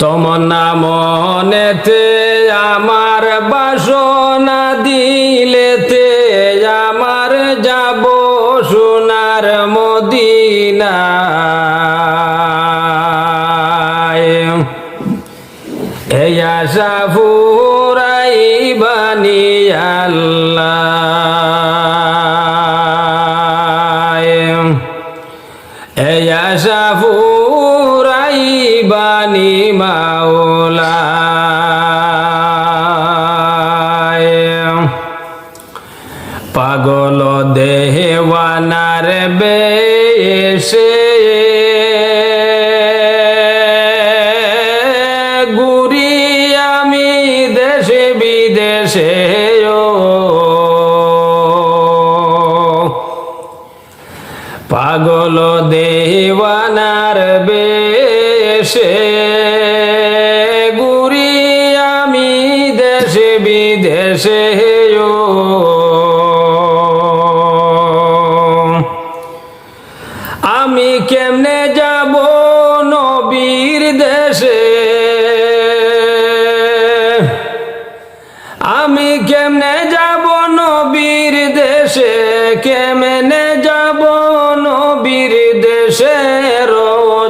তমন্না মনেতে আমার বাসনা দিলেতে আমার যাব সোনার মদিনায়। এই আশা ফুরাই বানি বানি মাওলা পাগল দেহওয়ানার বেশে গুরি আমি দেশে বিদেশে পাগল দেওয়ানার বেশে গুরি আমি দেশে বিদেশে হেয়। আমি কেমনে যাব নবীর দেশে?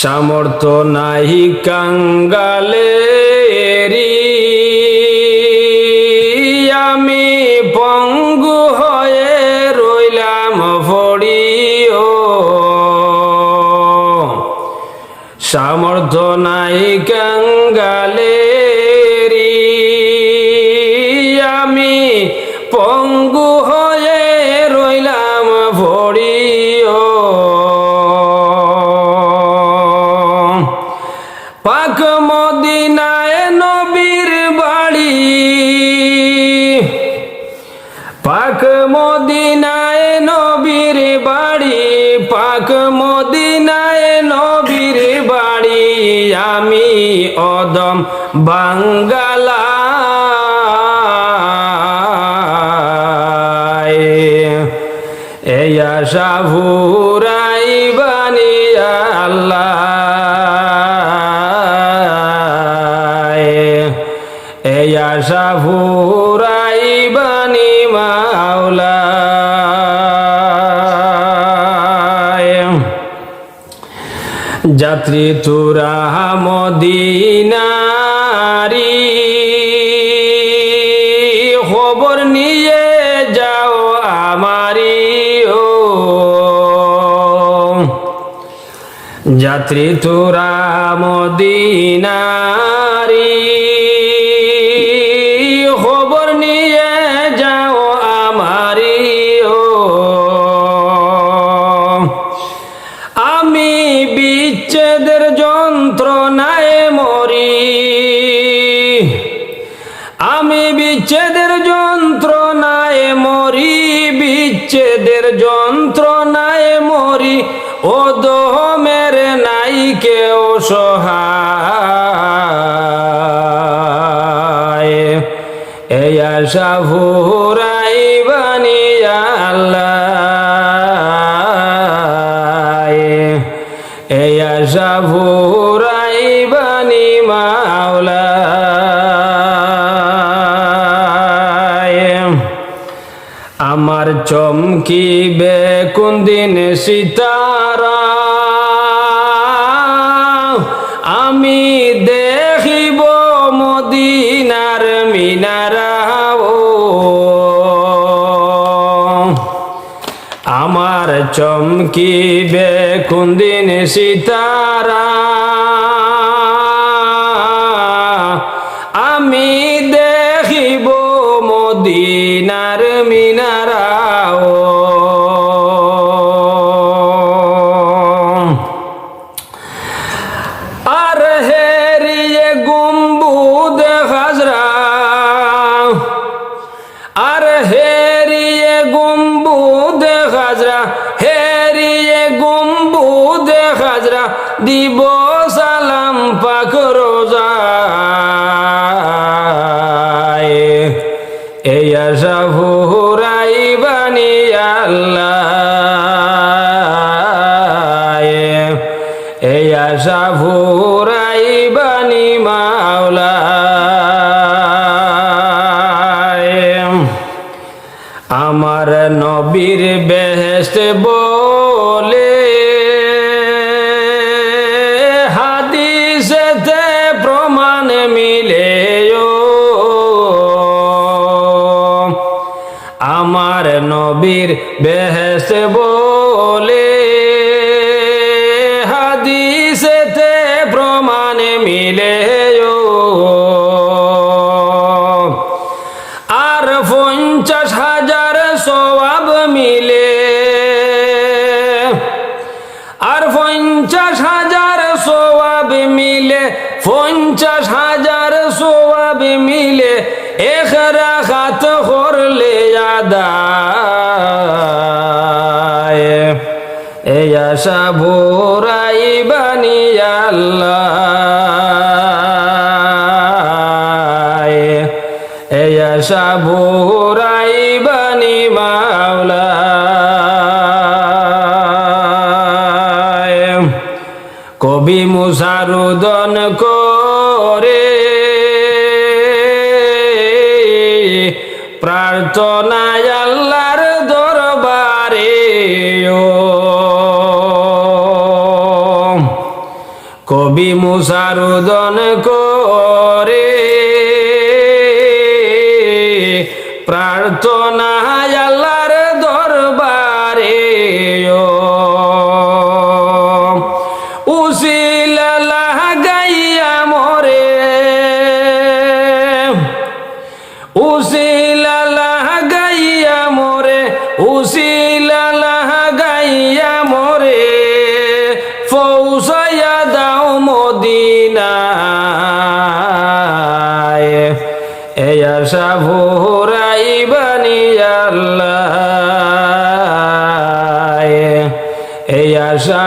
সামর্থ্য নাহি কাঙ্গালে আমি পঙ্গু হয়ে রইলাম ফড়িও। সামর্থ্য নাই কাঙ্গালে আমি পঙ্গু পাক মদিনায় নবীর বাড়ি। পাক মদিনায় নবীর বাড়ি, পাক মদিনায় নবীর বাড়ি। আমি অদম বাঙ্গালা। এই আশা এই আশা ভুরাই বানি মাওলা। যাত্রী তুরা মদিনারি, খবর নিয়ে যাও আমারি, ও। যাত্রী তোরা মদিনারি আমি বিচ্ছেদের যন্ত্রণায় মরি। আমি বিচ্ছেদের যন্ত্রণায় মরি, বিচ্ছেদের যন্ত্রণায় মরি। ও দোহমের নাই কেউ সহায়। এই আশা ভুরাই এই মাওলা মাওলা। আমার চমকিবে কোনদিন সিতারা। আমি চমকিবে কোনদিন সিতারা। হেরিয়ে গম্বুদে হাজরা দিব সালাম পাক রোজা এই আশা ভোরাই বানি আল্লাহ। নবীর বেহেস্ত বলে হাদিসেতে প্রমাণ মিলে আমার নবীর বেহেস্ত বলে মিলে। আর পঞ্চাশ হাজার সোয়াব মিলে, পঞ্চাশ হাজার সোয়াব মিলে এক রাখাত করলে আদা এ আশা ভোরাই কবি মুসারুদন করে প্রার্থনায় আল্লাহর দরবারে কবি মুসারুদন করে প্রার্থনা আল্লাহর দরবারে এই আশা ভোরাই বানি আল্লাহ। এই আশা